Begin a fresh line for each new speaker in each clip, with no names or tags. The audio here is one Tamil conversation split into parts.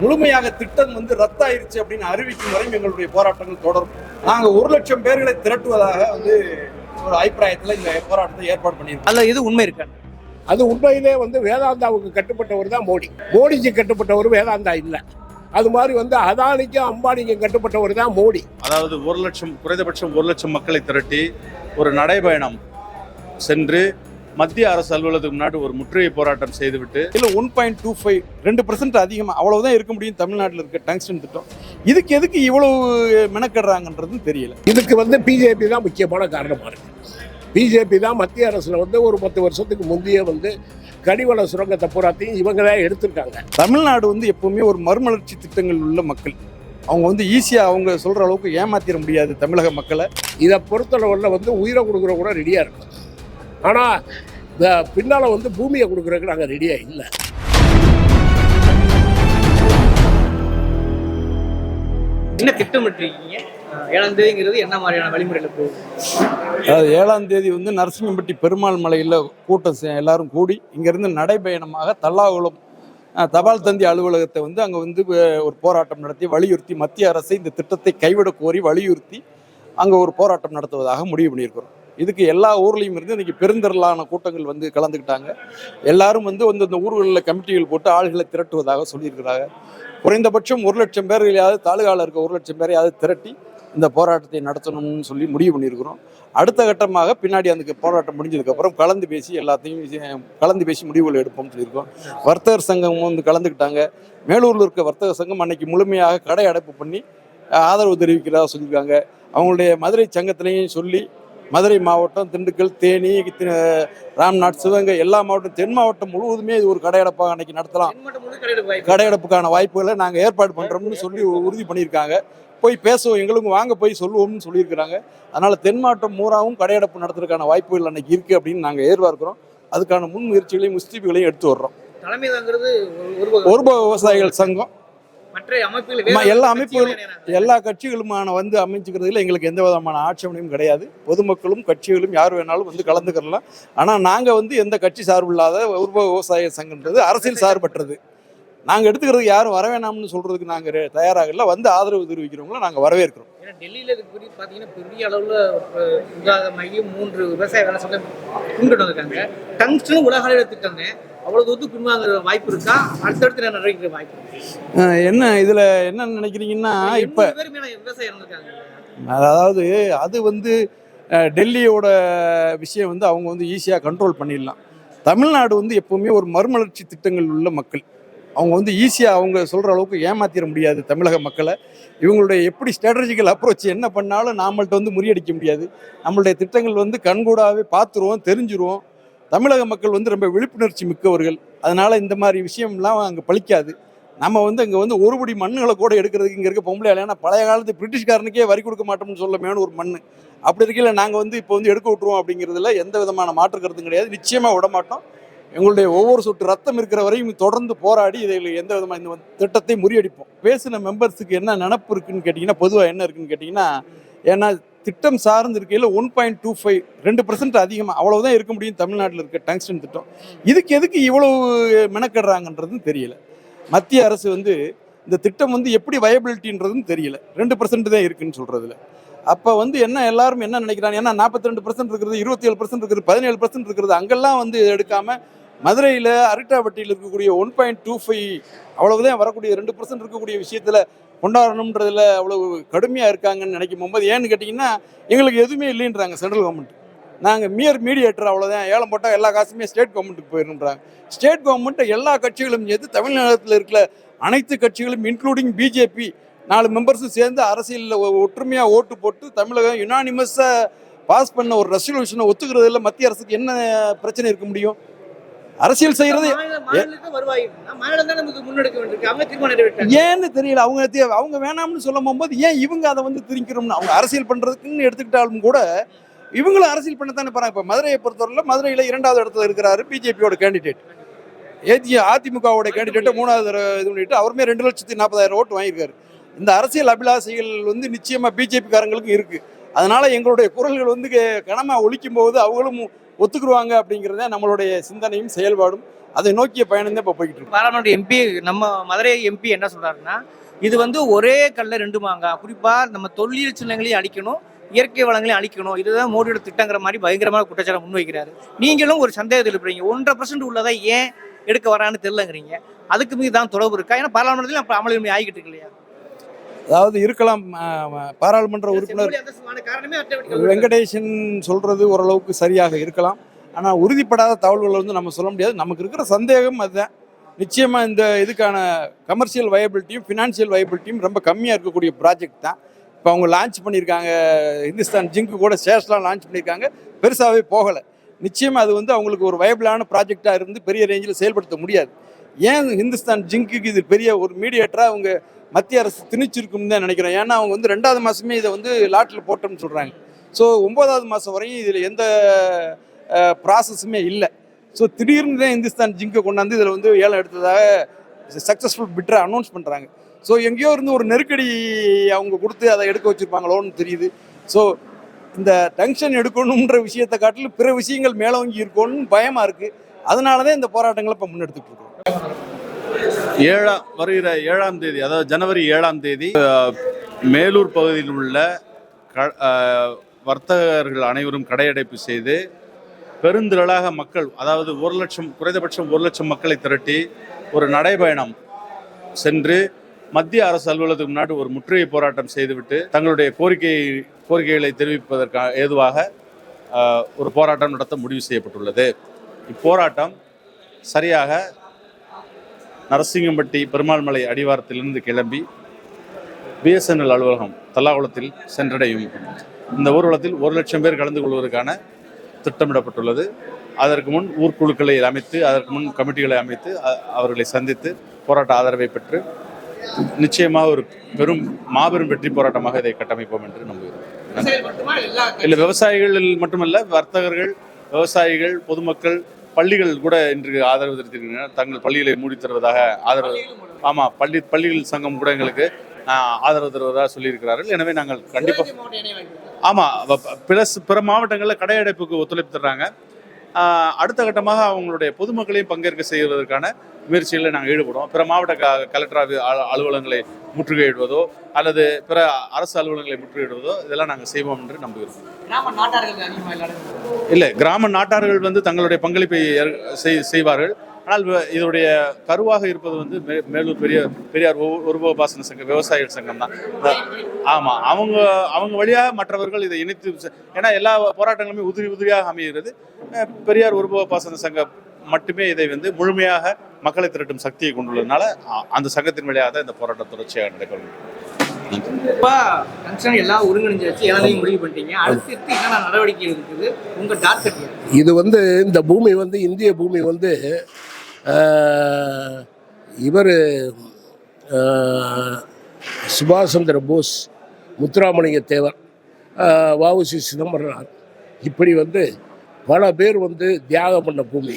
முழுமையாக திட்டம் வந்து ரத்தாயிருச்சு அப்படின்னு அறிவிக்கும் வரையும் எங்களுடைய போராட்டங்கள் தொடரும். நாங்க ஒரு லட்சம் பேர்களை திரட்டுவதாக வந்து ஒரு அபிப்பிராயத்துல இந்த போராட்டத்தை ஏற்பாடு பண்ணியிருக்கோம்.
அதுல எது உண்மை இருக்கா?
அது உண்மையிலே வந்து வேதாந்தாவுக்கு கட்டுப்பட்டவர் தான் மோடி. மோடிக்கு கட்டுப்பட்டவர் வேதாந்தா இல்லை. அது மாதிரி வந்து அதானிக்கும் அம்பானிக்கும் கட்டுப்பட்டவர் தான் மோடி.
அதாவது ஒரு லட்சம் குறைந்தபட்சம் ஒரு லட்சம் மக்களை திரட்டி ஒரு நடைபயணம் சென்று மத்திய அரசு அலுவலகத்துக்கு முன்னாடி ஒரு முற்றுகை போராட்டம் செய்துவிட்டு
இல்ல ஒன் பாயிண்ட் டூ ஃபைவ் ரெண்டு பர்சன்ட் அதிகமா அவ்வளவுதான் இருக்க முடியும் தமிழ்நாட்டில் இருக்க டங்ஸ்டன் திட்டம். இதுக்கு எதுக்கு இவ்வளவு மெனக்கடுறாங்கன்றதும் தெரியல.
இதுக்கு வந்து பிஜேபி தான் முக்கியமான காரணமாக இருக்கு. பிஜேபி தான் மத்திய அரசில் வந்து ஒரு பத்து வருஷத்துக்கு முந்தைய வந்து கனிவள சுரங்கத்தை பூராத்தையும் இவங்க தான் எடுத்திருக்காங்க.
தமிழ்நாடு வந்து எப்பவுமே ஒரு மறுமலர்ச்சி திட்டங்கள் உள்ள மக்கள். அவங்க வந்து ஈஸியாக அவங்க சொல்ற அளவுக்கு ஏமாத்திர முடியாது தமிழக மக்களை.
இதை பொறுத்தளவில் வந்து உயிரை கொடுக்குற கூட ரெடியாக இருக்கும் ஆனால் இந்த பின்னால் வந்து பூமியை கொடுக்குறதுக்கு நாங்கள் ரெடியாக இல்லை.
என்ன திட்டமிட்டிருக்கீங்க? ஏழாம் தேதிங்கிறது என்ன மாதிரியான வழிமுறையில போகும்
அதாவது ஏழாம் தேதி வந்து நரசிங்கம்பட்டி பெருமாள் மலையில் கூட்டம் சே- எல்லாரும் கூடி இங்கேருந்து நடைபயணமாக தல்லாகுளம் தபால் தந்தி அலுவலகத்தை வந்து அங்கே வந்து ஒரு போராட்டம் நடத்தி வலியுறுத்தி மத்திய அரசை இந்த திட்டத்தை கைவிட கோரி வலியுறுத்தி அங்கே ஒரு போராட்டம் நடத்துவதாக முடிவு பண்ணியிருக்கிறோம். இதுக்கு எல்லா ஊர்லேயும் இருந்து இன்னைக்கு பெருந்திரளான கூட்டங்கள் வந்து கலந்துக்கிட்டாங்க. எல்லாரும் வந்து வந்து இந்த ஊர்களில் கமிட்டிகள் போட்டு ஆள்களை திரட்டுவதாக சொல்லியிருக்கிறாங்க. குறைந்தபட்சம் ஒரு லட்சம் பேர்களையாவது தாலுகாவில் இருக்க ஒரு லட்சம் பேரையாவது திரட்டி இந்த போராட்டத்தை நடத்தணும்னு சொல்லி முடிவு பண்ணியிருக்கிறோம். அடுத்த கட்டமாக பின்னாடி அந்த போராட்டம் முடிஞ்சதுக்கப்புறம் கலந்து பேசி எல்லாத்தையும் கலந்து பேசி முடிவுகள் எடுப்போம்னு சொல்லியிருக்கோம். வர்த்தகர் சங்கம் வந்து கலந்துக்கிட்டாங்க. மேலூரில் இருக்க வர்த்தக சங்கம் அன்னைக்கு முழுமையாக கடை அடைப்பு பண்ணி ஆதரவு தெரிவிக்கிறதா சொல்லியிருக்காங்க. அவங்களுடைய மதுரை சங்கத்திலையும் சொல்லி மதுரை மாவட்டம் திண்டுக்கல் தேனி ராம்நாத் சிவகங்கை எல்லா மாவட்டம் தென் மாவட்டம் முழுவதுமே இது ஒரு கடையடைப்பாக அன்னைக்கு நடத்தலாம். கடையடைப்புக்கான வாய்ப்புகளை நாங்கள் ஏற்பாடு பண்ணுறோம்னு சொல்லி உறுதி பண்ணியிருக்காங்க. போய் பேசுவோம் எங்களுக்கு வாங்க போய் சொல்லுவோம்னு சொல்லியிருக்கிறாங்க. அதனால் தென் மாவட்டம் பூராவும் கடையடைப்பு நடத்துறதுக்கான வாய்ப்புகள் அன்னைக்கு இருக்குது அப்படின்னு நாங்கள் எதிர்பார்க்கிறோம். அதுக்கான முன் முயற்சிகளையும் முஸ்தீபுகளையும் எடுத்து வர்றோம்.
தலைமை. ஒரு
விவசாயிகள் சங்கம் எல்லா அமைப்புகளும் எல்லா கட்சிகளுமான வந்து அமைச்சுக்கிறதுல எங்களுக்கு எந்த விதமான ஆட்சேபனையும் கிடையாது. பொதுமக்களும் கட்சிகளும் யார் வேணாலும் வந்து கலந்துக்கிறலாம். ஆனால் நாங்கள் வந்து எந்த கட்சி சார்பு இல்லாத உருவ விவசாய சங்கம்ன்றது அரசியல் சார்பற்றது. நாங்கள் எடுத்துக்கிறதுக்கு யாரும் வர வேணாம்னு சொல்றதுக்கு நாங்கள் தயாராகல வந்து ஆதரவு தெரிவிக்கிறவங்கள நாங்கள் வரவேற்கிறோம்.
ஏன்னா டெல்லியில இதுக்கு பாத்தீங்கன்னா பெரிய அளவுல மூன்று விவசாய வேலை சொல்ல கொண்டு வந்திருக்காங்க. டங்ஸ்டன் உலக அளவில் திட்டம் அவ்வளவு தூரத்துக்கு பின்வாங்குற வாய்ப்பு இருக்கா? அடுத்தடுத்து என்ன நடக்கிற வாய்ப்பு
என்ன இதில் என்ன நினைக்கிறீங்கன்னா இப்போ
விவசாயம்
அதாவது அது வந்து டெல்லியோட விஷயம் வந்து அவங்க வந்து ஈஸியாக கண்ட்ரோல் பண்ணிடலாம். தமிழ்நாடு வந்து எப்பவுமே ஒரு மறுமலர்ச்சி திட்டங்கள் உள்ள மக்கள். அவங்க வந்து ஈஸியாக அவங்க சொல்கிற அளவுக்கு ஏமாத்திர முடியாது தமிழக மக்களை. இவங்களுடைய எப்படி ஸ்ட்ராட்டஜிக்கல் அப்ரோச் என்ன பண்ணாலும் நாமள்கிட்ட வந்து முறியடிக்க முடியாது. நம்மளுடைய திட்டங்கள் வந்து கண்கூடாவே பார்த்துருவோம் தெரிஞ்சிருவோம். தமிழக மக்கள் வந்து ரொம்ப விழிப்புணர்ச்சி மிக்கவர்கள். அதனால் இந்த மாதிரி விஷயம்லாம் அங்கே பழிக்காது. நம்ம வந்து அங்கே வந்து ஒருபடி மண்ணுகளை கூட எடுக்கிறதுக்கு இங்கே இருக்க பொம்பளை ஏன்னா பழைய காலத்து பிரிட்டிஷ்காரனுக்கே வரி கொடுக்க மாட்டோம்னு சொல்லமேனு ஒரு மண் அப்படி இருக்கையில் நாங்கள் வந்து இப்போ வந்து எடுக்க விட்டுருவோம் அப்படிங்கிறதுல எந்த விதமான மாற்று கருத்தும் கிடையாது. நிச்சயமாக விட மாட்டோம். எங்களுடைய ஒவ்வொரு சொட்டு ரத்தம் இருக்கிற வரையும் தொடர்ந்து போராடி இதில் எந்த விதமான இந்த திட்டத்தை முறியடிப்போம். பேசின மெம்பர்ஸுக்கு என்ன நினப்பு இருக்குன்னு கேட்டிங்கன்னா பொதுவாக என்ன இருக்குன்னு கேட்டிங்கன்னா ஏன்னா திட்டம் சார்ந்து இருக்கையில் ஒன் பாயிண்ட் டூ ஃபைவ் ரெண்டு பர்சன்ட் அதிகமாக அவ்வளவுதான் இருக்க முடியும் தமிழ்நாட்டில் இருக்க டங்ஸ்டன் திட்டம். இதுக்கு எதுக்கு இவ்வளவு மெனக்கடுறாங்கன்றதும் தெரியல. மத்திய அரசு வந்து இந்த திட்டம் வந்து எப்படி வயபிலிட்டின்றதும் தெரியல. ரெண்டு பர்சன்ட் தான் இருக்குன்னு சொல்கிறதுல அப்போ வந்து என்ன எல்லாரும் என்ன நினைக்கிறாங்க? ஏன்னா நாற்பத்தி ரெண்டு பர்சன்ட் இருக்கிறது இருபத்தி ஏழு பர்சன்ட் இருக்கிறது பதினேழு பர்சன்ட் இருக்கிறது அங்கெல்லாம் வந்து எடுக்காமல் மதுரையில் அரிட்டாபட்டியில் இருக்கக்கூடிய ஒன் பாயிண்ட் டூ ஃபைவ் அவ்வளவுதான் வரக்கூடிய ரெண்டு பர்சன்ட் இருக்கக்கூடிய விஷயத்தில் கொண்டாடணுன்றதுல அவ்வளவு கடுமையாக இருக்காங்கன்னு நினைக்கும் போது ஏன்னு கேட்டிங்கன்னா எங்களுக்கு எதுவுமே இல்லைன்றாங்க சென்ட்ரல் கவர்மெண்ட் நாங்கள் மியர் மீடியேட்டர் அவ்வளோதான் ஏலம் போட்டால் எல்லா காசுமே ஸ்டேட் கவர்மெண்ட்டுக்கு போயிருன்றாங்க ஸ்டேட் கவர்மெண்ட் எல்லா கட்சிகளும் சேர்த்து தமிழ்நாட்டில் இருக்கிற அனைத்து கட்சிகளும் இன்க்ளூடிங் பிஜேபி நாலு மெம்பர்ஸும் சேர்ந்து அரசியலில் ஒற்றுமையாக ஓட்டு போட்டு தமிழகம் யுனானிமஸாக பாஸ் பண்ண ஒரு ரெசல்யூஷனை ஒத்துக்கிறதுல மத்திய அரசுக்கு என்ன பிரச்சனை இருக்க முடியும்? அரசியல்
நிறைவேற்றாங்க
ஏன்னு தெரியல. அவங்க அவங்க வேணாம்னு சொல்லும் போது ஏன் இவங்க அதை வந்து திரிக்கிறோம்னு? அவங்க அரசியல் பண்றதுக்குன்னு எடுத்துக்கிட்டாலும் கூட இவங்களும் அரசியல் பண்ணத்தானே போறாங்க. இப்போ மதுரையை பொறுத்தவரையில் மதுரையில் இரண்டாவது இடத்துல இருக்கிறாரு பிஜேபியோட கேண்டிடேட் ஏஜி அதிமுகவோட கேண்டிடேட்டை மூணாவது இது பண்ணிட்டு அவருமே ரெண்டு லட்சத்தி நாற்பதாயிரம் ஓட்டு வாங்கியிருக்காரு. இந்த அரசியல் அபிலாஷைகள் வந்து நிச்சயமா பிஜேபி காரங்களுக்கும் இருக்கு. அதனால எங்களுடைய குரல்கள் வந்து கனமா ஒழிக்கும் போது அவங்களும் ஒத்துக்குருவாங்க அப்படிங்கிறத நம்மளுடைய சிந்தனையும் செயல்பாடும் அதை நோக்கிய பயணம் தான் இப்போ போய்கிட்டு இருக்கு.
பாராளுமன்ற எம்பி நம்ம மதுரை எம்பி என்ன சொல்றாருன்னா இது வந்து ஒரே கல்ல ரெண்டு மாங்கா. குறிப்பா நம்ம தொல்லியல் சின்னங்களையும் அழிக்கணும் இயற்கை வளங்களையும் அழிக்கணும். இதுதான் மோடியோட திட்டங்கிற மாதிரி பயங்கரமான குற்றச்சாரம் முன்வைக்கிறாரு நீங்களும் ஒரு சந்தேகத்தில் இருப்பீங்க. ஒன்றரை பர்சன்ட் உள்ளதை ஏன் எடுக்க வரான்னு தெரியலங்கிறீங்க. அதுக்கு மீது தான் தொடர்பு இருக்கா? ஏன்னா பாராளுமன்றத்தில் அப்போ அமளி ஆகிக்கிட்டு இருக்கு இல்லையா?
அதாவது இருக்கலாம் பாராளுமன்ற உறுப்பினர் வெங்கடேசன் சொல்றது ஓரளவுக்கு சரியாக இருக்கலாம். ஆனால் உறுதிப்படாத தகவல்கள் வந்து நம்ம சொல்ல முடியாது. நமக்கு இருக்கிற சந்தேகம் அதுதான். நிச்சயமா இந்த இதுக்கான கமர்ஷியல் வயபிலிட்டியும் ஃபினான்ஷியல் வயபிலிட்டியும் ரொம்ப கம்மியாக இருக்கக்கூடிய ப்ராஜெக்ட் தான். இப்போ அவங்க லான்ச் பண்ணியிருக்காங்க. இந்துஸ்தான் ஜிங்கு கூட ஷேர்ஸ்லாம் லான்ச் பண்ணியிருக்காங்க. பெருசாகவே போகலை. நிச்சயமா அது வந்து அவங்களுக்கு ஒரு வயபிளான ப்ராஜெக்டாக இருந்து பெரிய ரேஞ்சில் செயல்படுத்த முடியாது. ஏன் ஹிந்துஸ்தான் ஜிங்குக்கு இது பெரிய ஒரு மீடியேட்டராக அவங்க மத்திய அரசு திணிச்சிருக்கும்னு தான் நினைக்கிறேன். ஏன்னா அவங்க வந்து ரெண்டாவது மாதமே இதை வந்து லாட்டில் போட்டோம்னு சொல்கிறாங்க ஸோ ஒம்பதாவது மாதம் வரையும் இதில் எந்த ப்ராசஸுமே இல்லை. ஸோ திடீர்னு தான் இந்துஸ்தான் ஜிங்கை கொண்டாந்து இதில் வந்து ஏலம் எடுத்ததாக சக்ஸஸ்ஃபுல் பிட்டரை அனௌன்ஸ் பண்ணுறாங்க ஸோ எங்கேயோ இருந்து ஒரு நெருக்கடி அவங்க கொடுத்து அதை எடுக்க வச்சுருப்பாங்களோன்னு தெரியுது. ஸோ இந்த டங்ஷன் எடுக்கணுன்ற விஷயத்தை காட்டிலும் பிற விஷயங்கள் மேலோங்கி இருக்கணும்னு பயமாக இருக்குது அதனால தான் இந்த போராட்டங்களை இப்போ முன்னெடுத்துட்டு இருக்கோம்.
ஏழாம் வருகிற ஏழாம் தேதி அதாவது ஜனவரி ஏழாம் தேதி மேலூர் பகுதியில் உள்ள க- வர்த்தகர்கள் அனைவரும் கடையடைப்பு செய்து பெருந்திரளாக மக்கள் அதாவது ஒரு லட்சம் குறைந்தபட்சம் ஒரு லட்சம் மக்களை திரட்டி ஒரு நடைபயணம் சென்று மத்திய அரசு அலுவலகத்துக்கு முன்னாடி ஒரு முற்றுகை போராட்டம் செய்துவிட்டு தங்களுடைய கோரிக்கை கோரிக்கைகளை தெரிவிப்பதற்காக ஏதுவாக ஒரு போராட்டம் நடத்த முடிவு செய்யப்பட்டுள்ளது. இப்போராட்டம் சரியாக நரசிங்கம்பட்டி பெருமாள் மலை அடிவாரத்திலிருந்து கிளம்பி பிஎஸ்என்எல் அலுவலகம் தல்லாகுளத்தில் சென்றடையும். இந்த ஊர்வலத்தில் ஒரு லட்சம் பேர் கலந்து கொள்வதற்கான திட்டமிடப்பட்டுள்ளது. அதற்கு முன் ஊர்க்குழுக்களை அமைத்து அதற்கு முன் கமிட்டிகளை அமைத்து அவர்களை சந்தித்து போராட்ட ஆதரவை பெற்று நிச்சயமாக ஒரு பெரும் மாபெரும் வெற்றி போராட்டமாக இதை கட்டமைப்போம் என்று நம்புகிறோம். இல்லை விவசாயிகள் மட்டுமல்ல வர்த்தகர்கள் விவசாயிகள் பொதுமக்கள் பள்ளிகள் கூட இன்று ஆதரவு தெரிவித்திருக்கின்றனர் தங்கள் பள்ளிகளை மூடித் தருவதாக ஆதரவு ஆமாம் பள்ளி பள்ளிகள் சங்கம் கூட எங்களுக்கு ஆஹ், ஆதரவு தருவதாக சொல்லியிருக்கிறார்கள். எனவே நாங்கள் கண்டிப்பாக ஆமாம் பிளஸ் பிற மாவட்டங்களில் கடையடைப்புக்கு ஒத்துழைப்பு தர்றாங்க. அடுத்த கட்டமாக அவங்களுடைய பொதுமக்களையும் பங்கேற்க செய்வதற்கான முயற்சிகளில் நாங்கள் ஈடுபடுவோம். பிற மாவட்ட க கலெக்டர் அலு- அலு- அலுவலகங்களை முற்றுகையிடுவதோ அல்லது பிற அரசு அலுவலகங்களை முற்றுகையிடுவதோ இதெல்லாம் நாங்கள் செய்வோம் என்று நம்புகிறோம். இல்லை கிராம நாட்டார்கள் வந்து தங்களுடைய பங்களிப்பை செய்வார்கள். ஆனால் இதனுடைய கருவாக இருப்பது வந்து மே- மேலூர் பெரிய பெரியார் ஒ- ஒருபோபாசன சங்கம் விவசாயிகள் சங்கம் தான். ஆமாம் அவங்க அவங்க வழியாக மற்றவர்கள் இதை இணைத்து ஏன்னா எல்லா போராட்டங்களுமே உதிரி உதிரியாக அமைகிறது. பெரியார் ஒருபோபாசன சங்கம் மட்டுமே இதை வந்து முழுமையாக மக்களை திரட்டும் சக்தியை கொண்டுள்ளதுனால அந்த சங்கத்தின் வழியாக தான் இந்த போராட்டம் தொடர்ச்சியாக நடைபெறும்
இது வந்து இந்த பூமி வந்து இந்திய பூமி வந்து இவர் சுபாஷ் சந்திர போஸ் முத்துராமலிங்க தேவர் ஆஹ், வஉசி சிதம்பரனார். இப்படி வந்து பல பேர் வந்து தியாகம் பண்ண பூமி.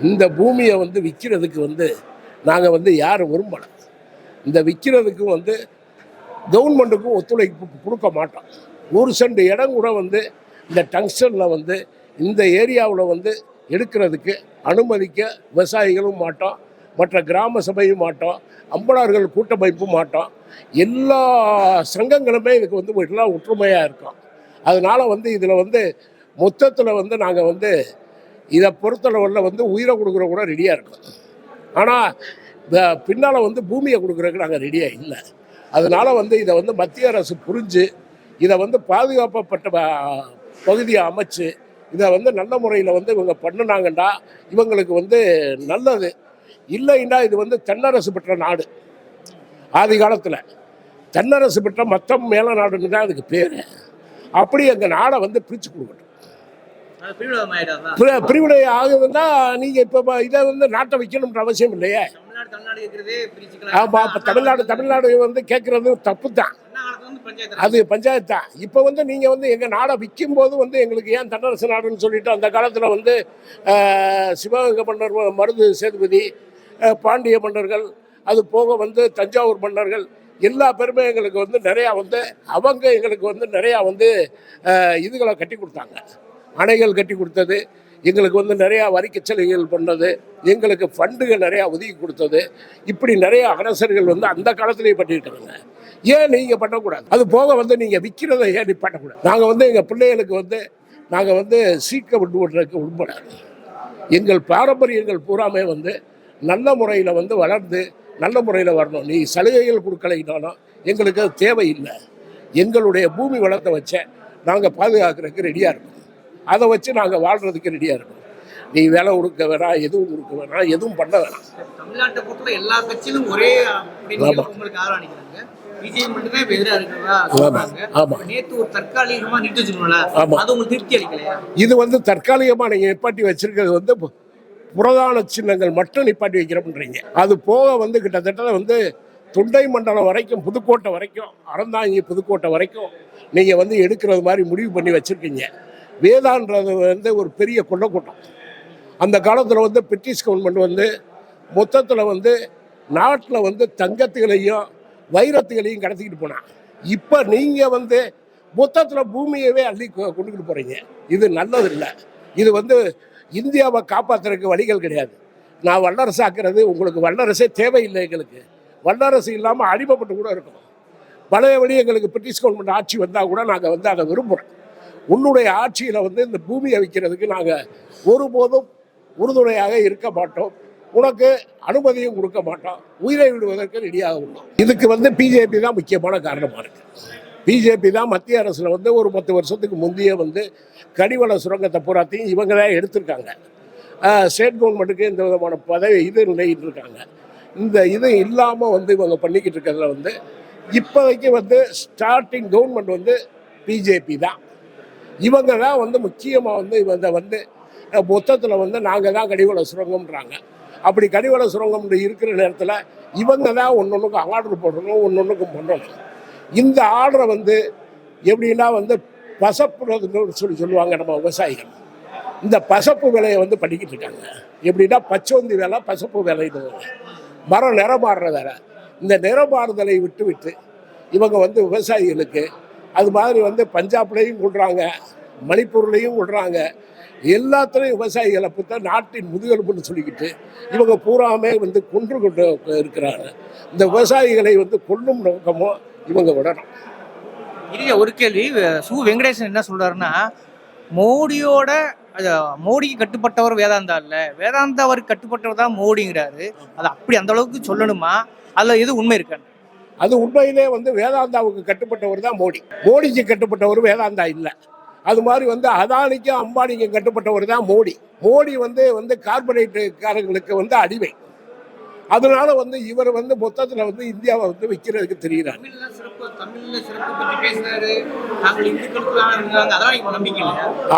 இந்த பூமியை வந்து விற்கிறதுக்கு வந்து நாங்கள் வந்து யாரும் விரும்பலை. இந்த விற்கிறதுக்கும் வந்து கவர்மெண்ட்டுக்கும் ஒத்துழைப்பு கொடுக்க மாட்டோம். ஒரு சென்ட் இடம் கூட வந்து இந்த டங்ஸ்டனில் வந்து இந்த ஏரியாவில் வந்து எடுக்கிறதுக்கு அனுமதிக்க விவசாயிகளும் மாட்டோம். மற்ற கிராம சபையும் மாட்டோம். அம்பலார்கள் கூட்டமைப்பும் மாட்டோம். எல்லா சங்கங்களுமே இதுக்கு வந்து எல்லாம் ஒற்றுமையாக இருக்கும். அதனால் வந்து இதில் வந்து மொத்தத்தில் வந்து நாங்கள் வந்து இதை பொறுத்தளவில் வந்து உயிரை கொடுக்குற கூட ரெடியாக இருக்கோம். ஆனால் பின்னால் வந்து பூமியை கொடுக்குறதுக்கு நாங்கள் ரெடியாக இல்லை. அதனால் வந்து இதை வந்து மத்திய அரசு புரிஞ்சு இதை வந்து பாதுகாக்கப்பட்ட பகுதியை அமைச்சு இதை வந்து நல்ல முறையில் வந்து இவங்க பண்ணுனாங்கண்டா இவங்களுக்கு வந்து நல்லது. இல்லைன்னா இது வந்து தென்னரசு பெற்ற நாடு. ஆதி காலத்தில் தென்னரசு பெற்ற மற்ற மேல நாடுன்னு தான் அதுக்கு பேர். அப்படி எங்கள் நாடை வந்து பிரித்து கொடுக்கட்டும். பிரிவினை ஆகுதுன்னா நீங்கள் இப்போ இதை வந்து நாட்டை வைக்கணுன்ற அவசியம் இல்லையே. ஆமாம் இப்போ தமிழ்நாடு தமிழ்நாடு வந்து கேட்குறது தப்பு தான் அது பஞ்சாயத்து தான். இப்போ வந்து நீங்கள் வந்து எங்கள் நாடை விற்கும் போது வந்து எங்களுக்கு ஏன் தன்னரசு நாடுன்னு சொல்லிட்டு அந்த காலத்தில் வந்து சிவகங்கை மன்னர் மருது சேதுபதி பாண்டிய மன்னர்கள் அது போக வந்து தஞ்சாவூர் மன்னர்கள் எல்லா பெருமை எங்களுக்கு வந்து நிறையா வந்து அவங்க எங்களுக்கு வந்து நிறையா வந்து இதுகளை கட்டி கொடுத்தாங்க. அணைகள் கட்டி கொடுத்தது எங்களுக்கு வந்து நிறையா வரிக்கு சலுகைகள் பண்ணது எங்களுக்கு ஃபண்டுகள் நிறையா ஒதுக்கி கொடுத்தது இப்படி நிறையா அரசர்கள் வந்து அந்த காலத்திலேயே பண்ணியிருக்காங்க ஏன் நீங்கள் பண்ணக்கூடாது? அது போக வந்து நீங்கள் விற்கிறத ஏன் நிப்பாட்டக்கூடாது நாங்கள் வந்து எங்கள் பிள்ளைகளுக்கு வந்து நாங்கள் வந்து சீக்க விட்டு விடுறதுக்கு உண்மையாது எங்கள் பாரம்பரியங்கள் பூராமே வந்து நல்ல முறையில் வந்து வளர்ந்து நல்ல முறையில் வரணும். நீ சலுகைகள் கொடுக்கலைனாலும் எங்களுக்கு அது தேவையில்லை. எங்களுடைய பூமி வளத்தை வச்ச நாங்கள் பாதுகாக்கிறதுக்கு ரெடியாக இருக்கோம் அதை வச்சு நாங்கள் வாழ்கிறதுக்கு ரெடியாக இருக்கோம் நீ விலை கொடுக்க வேணாம் எதுவும் கொடுக்க வேணாம் எதுவும் பண்ண வேணாம்.
தமிழ்நாட்டை பொறுத்தவரை எல்லா கட்சியிலும் ஒரே அப்படின்னு பிஜேபி மட்டுமே எதிரா தற்காலிகமா அளிக்கலையா?
இது வந்து தற்காலிகமாக நீங்கள் நிப்பாட்டி வச்சிருக்கிறது வந்து புரதான சின்னங்கள் மட்டும் நிப்பாட்டி வைக்கிறோம்ன்றீங்க. அது போக வந்து கிட்டத்தட்ட வந்து தொண்டை மண்டலம் வரைக்கும் புதுக்கோட்டை வரைக்கும் அறந்தாங்கி புதுக்கோட்டை வரைக்கும் நீங்கள் வந்து எடுக்கிறது மாதிரி முடிவு பண்ணி வச்சுருக்கீங்க. வேதான்றது வந்து ஒரு பெரிய கொள்ளக்கூட்டம் அந்த காலத்தில் வந்து பிரிட்டிஷ் கவர்மெண்ட் வந்து மொத்தத்தில் வந்து நாட்டில் வந்து தங்கத்துகளையும் வைரத்துகளையும் கடத்திக்கிட்டு போனான். இப்போ நீங்கள் வந்து மொத்தத்தில் பூமியவே அள்ளி கொ- கொண்டுக்கிட்டு போகிறீங்க இது நல்லது இல்லை இது வந்து இந்தியாவை காப்பாற்றுறதுக்கு வழிகள் கிடையாது. நான் வல்லரசு ஆக்கிறது உங்களுக்கு வல்லரசே தேவையில்லை எங்களுக்கு. வல்லரசு இல்லாமல் அடிமைப்பட்டு கூட இருக்கணும். பழையபடி எங்களுக்கு பிரிட்டிஷ் கவர்மெண்ட் ஆட்சி வந்தால் கூட நாங்கள் வந்து அதை விரும்புகிறோம் உன்னுடைய ஆட்சியில் வந்து இந்த பூமியை வைக்கிறதுக்கு நாங்கள் ஒருபோதும் உறுதுணையாக இருக்க மாட்டோம். உனக்கு அனுமதியும் கொடுக்க மாட்டோம் உயிரை விடுவதற்கு ரெடியாக உள்ளோம் இதுக்கு வந்து பிஜேபி தான் முக்கியமான காரணமாக இருக்கு. பிஜேபி தான் மத்திய அரசில் வந்து ஒரு பத்து வருஷத்துக்கு முந்தைய வந்து கனிவள சுரங்கத்தை பூராத்தையும் இவங்க தான் எடுத்திருக்காங்க ஸ்டேட் கவர்மெண்ட்டுக்கு இந்த விதமான பதவி இது நிலையிட்டு இருக்காங்க. இந்த இது இல்லாமல் வந்து இவங்க பண்ணிக்கிட்டு இருக்கிறதுல வந்து இப்போதைக்கு வந்து ஸ்டார்டிங் கவர்மெண்ட் வந்து பிஜேபி தான். இவங்க தான் வந்து முக்கியமாக வந்து இவங்க வந்து மொத்தத்தில் வந்து நாங்கள் தான் கடிவள சுரங்கம்ன்றாங்க. அப்படி கடிவள சுரங்கம் இருக்கிற நேரத்தில் இவங்க தான் ஒன்று ஒன்றுக்கும் ஆர்டர் போடணும் ஒன்று ஒன்றுக்கும் பண்ணணும் இந்த ஆர்டரை வந்து எப்படின்னா வந்து பசப்புறதுன்னு சொல்லி சொல்லுவாங்க நம்ம விவசாயிகள். இந்த பசப்பு விலையை வந்து பண்ணிக்கிட்டு இருக்காங்க. எப்படின்னா பச்சோந்தி வேலை பசப்பு விலைன்னு மரம் நிறமாடுற வேலை இந்த நிறமாறுதலை விட்டு விட்டு இவங்க வந்து விவசாயிகளுக்கு அது மாதிரி வந்து பஞ்சாப்லேயும் கொள்றாங்க மணிப்பூர்லேயும் கொள்றாங்க எல்லாத்துலேயும் விவசாயிகளை பற்றி நாட்டின் முதுகெலும்புன்னு சொல்லிக்கிட்டு இவங்க பூராமே வந்து கொன்று கொண்டு இருக்கிறாங்க. இந்த விவசாயிகளை வந்து கொல்லும் நோக்கமோ இவங்க விடணும்.
இறுதியா ஒரு கேள்வி சு வெங்கடேசன் என்ன சொல்றாருன்னா மோடியோட மோடிக்கு கட்டுப்பட்டவர் வேதாந்தா இல்ல. வேதாந்தா அவருக்கு கட்டுப்பட்டவர் தான் மோடிங்கிறாரு. அது அப்படி அந்த அளவுக்கு சொல்லணுமா? அதுல எது உண்மை இருக்கான்னு
அது உண்மையிலே வந்து வேதாந்தாவுக்கு கட்டுப்பட்டவர் தான் மோடி. மோடிக்கு கட்டுப்பட்டவர் வேதாந்தா இல்லை. அது மாதிரி வந்து அதானிக்கும் அம்பானிக்கும் கட்டுப்பட்டவர் தான் மோடி. மோடி வந்து வந்து கார்பரேட்டுக்காரங்களுக்கு வந்து அடிமை. அதனால வந்து இவர் வந்து மொத்தத்தில் வந்து இந்தியாவை வந்து விற்கிறதுக்கு தெரிகிறார்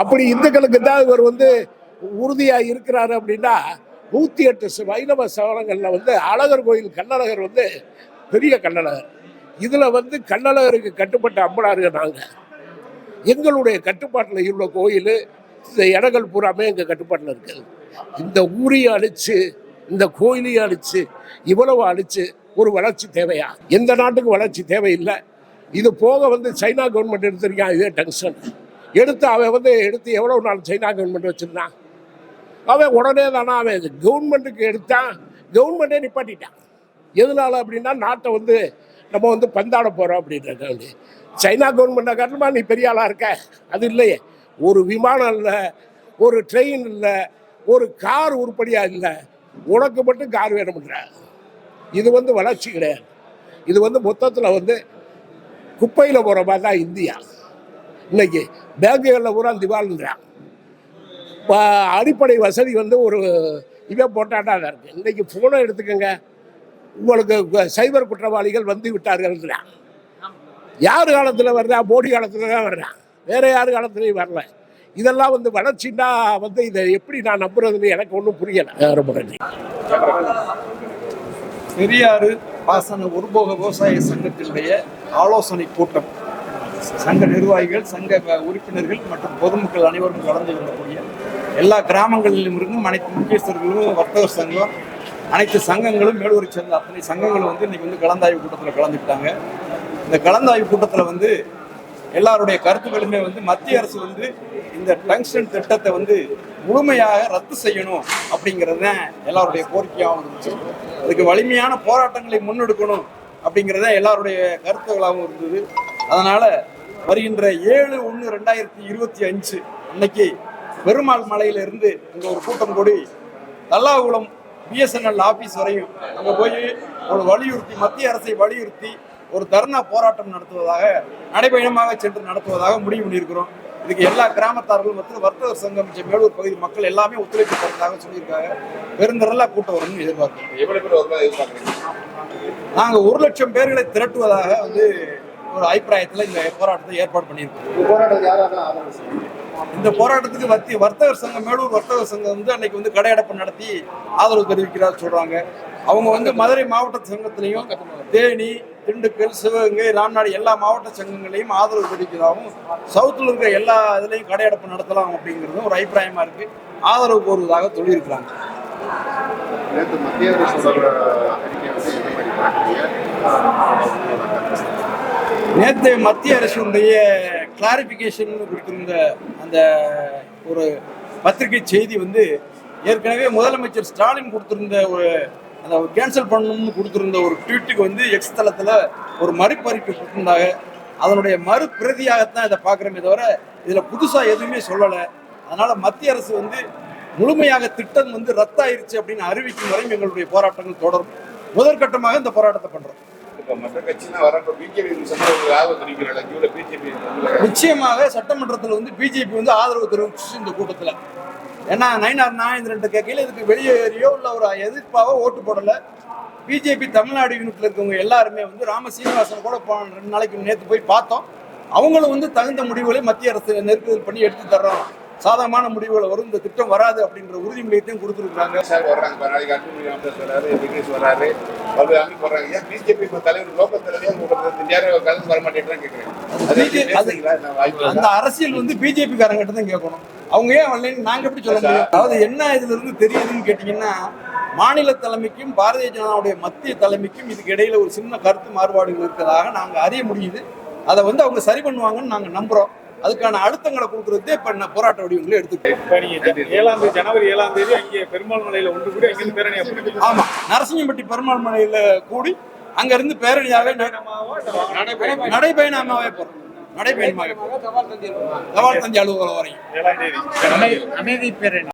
அப்படி இந்துக்களுக்கு தான் இவர் வந்து உறுதியாக இருக்கிறாரு அப்படின்னா நூற்றி எட்டு வைணவ சவரங்களில் வந்து அழகர் கோயில் கள்ளழகர் வந்து பெரிய கள்ளழகர் இதில் வந்து கள்ளழகருக்கு கட்டுப்பட்ட அம்பலாருங்க நாங்கள் எங்களுடைய கட்டுப்பாட்டில் உள்ள கோயில் இந்த இடங்கள் பூராமே எங்கள் கட்டுப்பாட்டில் இருக்குது இந்த ஊரையும் அழிச்சு இந்த கோயிலையும் அழிச்சு இவ்வளவு அழிச்சு ஒரு வளர்ச்சி தேவையா? எந்த நாட்டுக்கு வளர்ச்சி தேவையில்லை. இது போக வந்து சைனா கவர்மெண்ட் எடுத்திருக்கான் இதே டென்ஷன் எடுத்து அவன் வந்து எடுத்து எவ்வளோ நாள் சைனா கவர்மெண்ட் வச்சுருந்தான் அவன் உடனே தானே அவன் கவர்மெண்ட்டுக்கு எடுத்தான் கவர்மெண்ட்டே நிப்பாட்டிட்டான் எதனால அப்படின்னா நாட்டை வந்து நம்ம வந்து பந்தாட போகிறோம் அப்படின்றது சைனா கவர்மெண்ட்டை காட்டுமா நீ பெரிய ஆளாக இருக்க? அது இல்லையே. ஒரு விமானம் இல்லை ஒரு ட்ரெயின் இல்லை ஒரு கார் உருப்படியாக இல்லை. உனக்கு மட்டும் கார் வேணும்ன்ற. இது வந்து வளர்ச்சி கிடையாது. இது வந்து மொத்தத்தில் வந்து குப்பையில் போகிற மாதிரி தான் இந்தியா. இன்னைக்கு பேங்குகளில் பூரா திவால்ன்றான் இப்போ அடிப்படை வசதி வந்து ஒரு இவன் போட்டாட்டா தான் இருக்குது இன்றைக்கி ஃபோனை எடுத்துக்கோங்க. உங்களுக்கு சைபர் குற்றவாளிகள் வந்து விட்டார்கள்ன்றான் யார் காலத்தில் வர்றா? மோடி காலத்தில் தான் வர்றான் வேற யார் காலத்துலையும் வரல. இதெல்லாம் வந்து வளர்ச்சின்னா வந்து இதை எப்படி நான் நம்புறதுன்னு எனக்கு ஒன்றும் புரியலை. ரொம்ப நன்றி.
பெரியாறு பாசன ஒருபோக விவசாய சங்கத்தினுடைய ஆலோசனை கூட்டம். சங்க நிர்வாகிகள் சங்க உறுப்பினர்கள் மற்றும் பொதுமக்கள் அனைவரும் கலந்து கொள்ளக்கூடிய எல்லா கிராமங்களிலும் இருந்தும் அனைத்து முக்கியஸ்தர்களும் வர்த்தக சங்கம் அனைத்து சங்கங்களும் மேலூரை சேர்ந்த அத்தனை சங்கங்களும் வந்து இன்னைக்கு வந்து கலந்தாய்வு கூட்டத்தில் கலந்துக்கிட்டாங்க. இந்த கலந்தாய்வு கூட்டத்தில் வந்து எல்லாருடைய கருத்துக்களுமே வந்து மத்திய அரசு வந்து இந்த டங்ஸ்டன் திட்டத்தை வந்து முழுமையாக ரத்து செய்யணும் அப்படிங்கிறது தான் எல்லாருடைய கோரிக்கையாகவும் இருந்துச்சு. அதுக்கு வலிமையான போராட்டங்களை முன்னெடுக்கணும் அப்படிங்கிறது தான் எல்லாருடைய கருத்துக்களாகவும் இருந்தது. அதனால வருகின்ற ஏழு ஒன்று ரெண்டாயிரத்தி இருபத்தி அஞ்சு அன்னைக்கு பெருமாள் மலையிலிருந்து இங்கே ஒரு கூட்டம் கூடி தல்லாகுளம் பிஎஸ்என்எல் ஆபீஸ் வரையும் அங்கே போய் ஒரு வலியுறுத்தி மத்திய அரசை வலியுறுத்தி ஒரு தர்ணா போராட்டம் நடத்துவதாக நடைபயணமாக சென்று நடத்துவதாக முடிவு பண்ணியிருக்கிறோம். இதுக்கு எல்லா கிராமத்தார்களும் மற்றும் வர்த்தகர் சங்கம் மேலூர் பகுதி மக்கள் எல்லாமே ஒத்துழைப்பு தரதாக சொல்லியிருக்காங்க. பெருந்திரளா கூட்டம் வரும்னு எதிர்பார்க்கிறோம். நாங்கள் ஒரு லட்சம் பேர்களை திரட்டுவதாக வந்து ஒரு அபிப்பிராயத்தில் இந்த போராட்டத்தை ஏற்பாடு பண்ணியிருக்கோம். இந்த போராட்டத்துக்கு வத்தி வர்த்தகர் சங்கம் மேலூர் வர்த்தகர் சங்கம் வந்து அன்னைக்கு வந்து கடையடைப்பு நடத்தி ஆதரவு தெரிவிக்கிறார் சொல்றாங்க. அவங்க வந்து மதுரை மாவட்ட சங்கத்திலையும் தேனி திண்டுக்கல் சிவகங்கை ராம்நாடு எல்லா மாவட்ட சங்கங்களையும் ஆதரவு தெரிவிக்கிறதாகவும் சவுத்தில் இருக்கிற எல்லா இதுலையும் கடையடைப்பு நடத்தலாம் அப்படிங்கிறதும் ஒரு அபிப்பிராயமா இருக்கு. ஆதரவு கோருவதாக சொல்லியிருக்கிறாங்க.
நேற்று மத்திய அரசோட அறிக்கை வந்து
நேற்று மத்திய அரசுடைய கிளாரிபிகேஷன் கொடுத்திருந்த அந்த ஒரு பத்திரிகை செய்தி வந்து ஏற்கனவே முதலமைச்சர் ஸ்டாலின் கொடுத்திருந்த ஒரு அந்த கேன்சல் பண்ணணும்னு கொடுத்திருந்த ஒரு ட்வீட்டுக்கு வந்து எக்ஸ் தளத்தில் ஒரு மறுபறிப்பு கொடுத்திருந்தாங்க. அதனுடைய மறுபிரதியாகத்தான் இதை பார்க்குறோமே தவிர இதில் புதுசாக எதுவுமே சொல்லலை. அதனால் மத்திய அரசு வந்து முழுமையாக திட்டம் வந்து ரத்தாயிருச்சு அப்படின்னு அறிவிக்கும் வரையும் எங்களுடைய போராட்டங்கள் தொடரும். முதற்கட்டமாக இந்த போராட்டத்தை பண்ணுறோம்
இப்போ மற்ற வரப்போ பிஜேபி ஆதரவு தெரிவிக்கிறாங்க இவ்வளோ பிஜேபி
நிச்சயமாக சட்டமன்றத்தில் வந்து பிஜேபி வந்து ஆதரவு தெரிவிச்சு இந்த கூட்டத்தில். ஏன்னா நயினார் ரெண்டு கேட்கையில் இதுக்கு வெளியேறியோ இல்லை ஒரு எதிர்ப்பாவோ ஓட்டு போடலை. பிஜேபி தமிழ்நாடு யூனிட்ல இருக்கவங்க எல்லாருமே வந்து ராம சீனிவாசன் கூட போன ரெண்டு நாளைக்கு நேற்று போய் பார்த்தோம். அவங்களும் வந்து தகுந்த முடிவுகளை மத்திய அரசு நெருக்குதல் பண்ணி எடுத்து தர்றோம். சாதகமான முடிவுகளை வரும். இந்த திட்டம் வராது அப்படின்ற உறுதிமொழியத்தையும் கொடுத்துருக்காங்க
சார் வர்றாங்க. நாளைக்கு அன்புமணி ராமதாஸ் வராரு விக்னேஷ் வராரு பல்வேறு அமைப்பு வர்றாங்க. ஏன் பிஜேபி தலைவர் லோக்கல் தலைவர் கலந்து வர மாட்டேங்கிறான்னு கேட்குறேன்
அந்த அரசியல் வந்து பிஜேபி காரங்கிட்ட தான் கேட்கணும். அவங்க ஏன் வரலன்னு நாங்க எப்படி சொல்ல முடியும்? அதாவது என்ன இதுல இருந்து தெரியுதுன்னு கேட்டீங்கன்னா மாநில தலைமைக்கும் பாரதிய ஜனதாவுடைய மத்திய தலைமைக்கும் இதுக்கு இடையில ஒரு சின்ன கருத்து மாறுபாடுகள் இருக்கிறதாக நாங்க அறிய முடியுது. அதை வந்து அவங்க சரி பண்ணுவாங்கன்னு நாங்க நம்புறோம். அதுக்கான அழுத்தங்களை கொடுக்கறதே இப்ப நான் போராட்ட வடிவங்களை
நீங்க ஏழாம் தேதி ஜனவரி ஏழாம் தேதி அங்கே பெருமாள் மலையில ஒன்று கூடி அங்கிருந்து பேரணியா போறீங்க
ஆமா நரசிங்கம்பட்டி பெருமாள் மலையில கூடி அங்க இருந்து பேரணியாவே நட- நடைபயணமாவே போறோம். நடைபயணமாவே போறோம். தபால் தந்தி அலுவலகம். வரையும்.
அமைதி பேரணி.